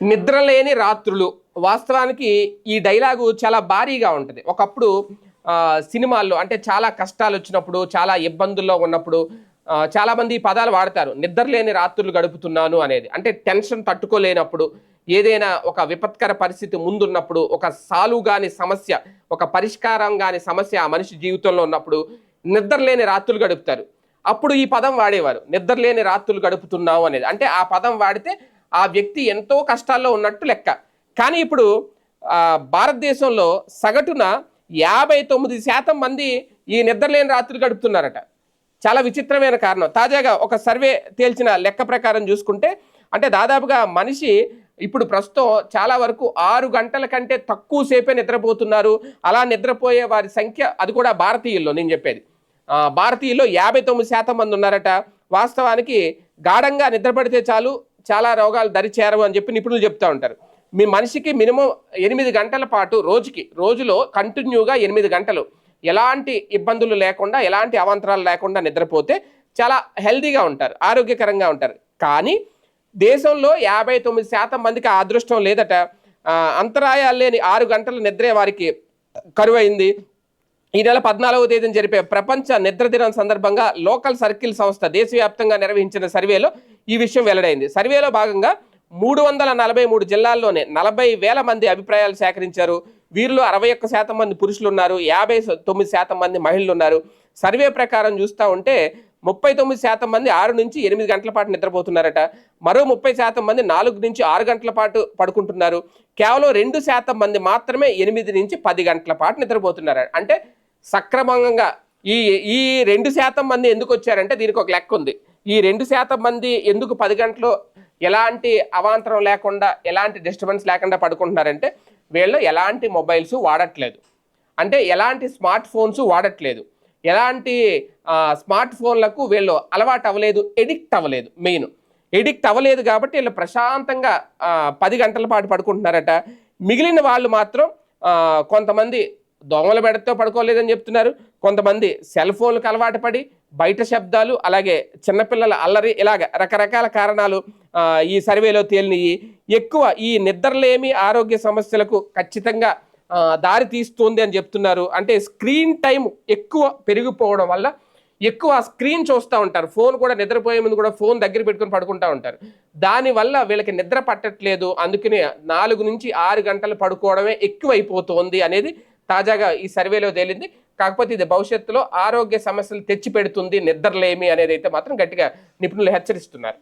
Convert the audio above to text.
నిద్రలేని రాత్రులు. వాస్తవానికి ఈ డైలాగు చాలా భారీగా ఉంటుంది. ఒకప్పుడు సినిమాల్లో అంటే చాలా కష్టాలు వచ్చినప్పుడు చాలా ఇబ్బందుల్లో ఉన్నప్పుడు చాలామంది ఈ పదాలు వాడతారు. నిద్రలేని రాత్రులు గడుపుతున్నాను అనేది. అంటే టెన్షన్ తట్టుకోలేనప్పుడు ఏదైనా ఒక విపత్కర పరిస్థితి ముందున్నప్పుడు ఒక సాలు గాని సమస్య ఒక పరిష్కారం గాని సమస్య ఆ మనిషి జీవితంలో ఉన్నప్పుడు నిద్రలేని రాత్రులు గడుపుతారు. అప్పుడు ఈ పదం వాడేవారు. నిద్రలేని రాత్రులు గడుపుతున్నావు అనేది. అంటే ఆ పదం వాడితే ఆ వ్యక్తి ఎంతో కష్టాల్లో ఉన్నట్టు లెక్క. కానీ ఇప్పుడు భారతదేశంలో సగటున యాభై తొమ్మిది శాతం మంది ఈ నిద్రలేని రాత్రులు గడుపుతున్నారట. చాలా విచిత్రమైన కారణం. తాజాగా ఒక సర్వే తేల్చిన లెక్క ప్రకారం చూసుకుంటే అంటే దాదాపుగా మనిషి ఇప్పుడు ప్రస్తుతం చాలా వరకు ఆరు గంటల కంటే తక్కువ సేపే నిద్రపోతున్నారు. అలా నిద్రపోయే వారి సంఖ్య అది కూడా భారతీయుల్లో నేను చెప్పేది. భారతీయుల్లో యాభై తొమ్మిది శాతం మంది ఉన్నారట. వాస్తవానికి గాఢంగా నిద్రపడితే చాలు చాలా రోగాలు దరి చేరవు అని చెప్పి నిపుణులు చెప్తూ ఉంటారు. మీ మనిషికి మినిమం ఎనిమిది గంటల పాటు రోజుకి రోజులో కంటిన్యూగా ఎనిమిది గంటలు ఎలాంటి ఇబ్బందులు లేకుండా ఎలాంటి అవాంతరాలు లేకుండా నిద్రపోతే చాలా హెల్దీగా ఉంటారు ఆరోగ్యకరంగా ఉంటారు. కానీ దేశంలో యాభై తొమ్మిది శాతం మందికి ఆ అదృష్టం లేదట. అంతరాయాలు లేని ఆరు గంటల నిద్రే వారికి కరువైంది. ఈ నెల పద్నాలుగవ తేదీన జరిపే ప్రపంచ నిద్ర దినం సందర్భంగా లోకల్ సర్కిల్ సంస్థ దేశవ్యాప్తంగా నిర్వహించిన సర్వేలో ఈ విషయం వెల్లడైంది. సర్వేలో భాగంగా మూడు వందల నలభై మూడు జిల్లాల్లోనే నలభై వేల మంది అభిప్రాయాలు సేకరించారు. వీరిలో అరవై ఒక్క శాతం మంది పురుషులు ఉన్నారు యాభై తొమ్మిది శాతం మంది మహిళలు ఉన్నారు సర్వే ప్రకారం చూస్తూ ఉంటే ముప్పై తొమ్మిది శాతం మంది ఆరు నుంచి ఎనిమిది గంటల పాటు నిద్రపోతున్నారట. మరో ముప్పై శాతం మంది నాలుగు నుంచి ఆరు గంటల పాటు పడుకుంటున్నారు. కేవలం రెండు శాతం మంది మాత్రమే ఎనిమిది నుంచి పది గంటల పాటు నిద్రపోతున్నారు. అంటే సక్రమంగా ఈ ఈ రెండు శాతం మంది ఎందుకు వచ్చారంటే దీనికి ఒక లెక్క ఉంది. ఈ రెండు శాతం మంది ఎందుకు పది గంటలు ఎలాంటి అవాంతరం లేకుండా ఎలాంటి డిస్టర్బెన్స్ లేకుండా పడుకుంటున్నారంటే వీళ్ళు ఎలాంటి మొబైల్స్ వాడట్లేదు. అంటే ఎలాంటి స్మార్ట్ ఫోన్స్ వాడట్లేదు. ఎలాంటి స్మార్ట్ ఫోన్లకు వీళ్ళు అలవాటు అవ్వలేదు ఎడిక్ట్ అవ్వలేదు మెయిన్ ఎడిక్ట్ అవ్వలేదు కాబట్టి వీళ్ళు ప్రశాంతంగా పది గంటల పాటు పడుకుంటున్నారట. మిగిలిన వాళ్ళు మాత్రం కొంతమంది దోమల బెడతో పడుకోలేదని చెప్తున్నారు. కొంతమంది సెల్ ఫోన్లకు అలవాటు పడి బయట శబ్దాలు అలాగే చిన్నపిల్లల అల్లరి ఇలాగ రకరకాల కారణాలు ఈ సర్వేలో తేలినవి ఎక్కువ ఈ నిద్రలేమి ఆరోగ్య సమస్యలకు ఖచ్చితంగా దారి తీస్తుంది అని చెప్తున్నారు. అంటే స్క్రీన్ టైం ఎక్కువ పెరిగిపోవడం వల్ల ఎక్కువ స్క్రీన్ చూస్తూ ఉంటారు. ఫోన్ కూడా నిద్రపోయే ముందు కూడా ఫోన్ దగ్గర పెట్టుకొని పడుకుంటూ ఉంటారు. దానివల్ల వీళ్ళకి నిద్ర పట్టట్లేదు. అందుకనే నాలుగు నుంచి ఆరు గంటలు పడుకోవడమే ఎక్కువైపోతుంది అనేది తాజాగా ఈ సర్వేలో తేలింది. కాకపోతే ఇది భవిష్యత్తులో ఆరోగ్య సమస్యలు తెచ్చిపెడుతుంది నిద్రలేమి అనేది అయితే మాత్రం గట్టిగా నిపుణులు హెచ్చరిస్తున్నారు.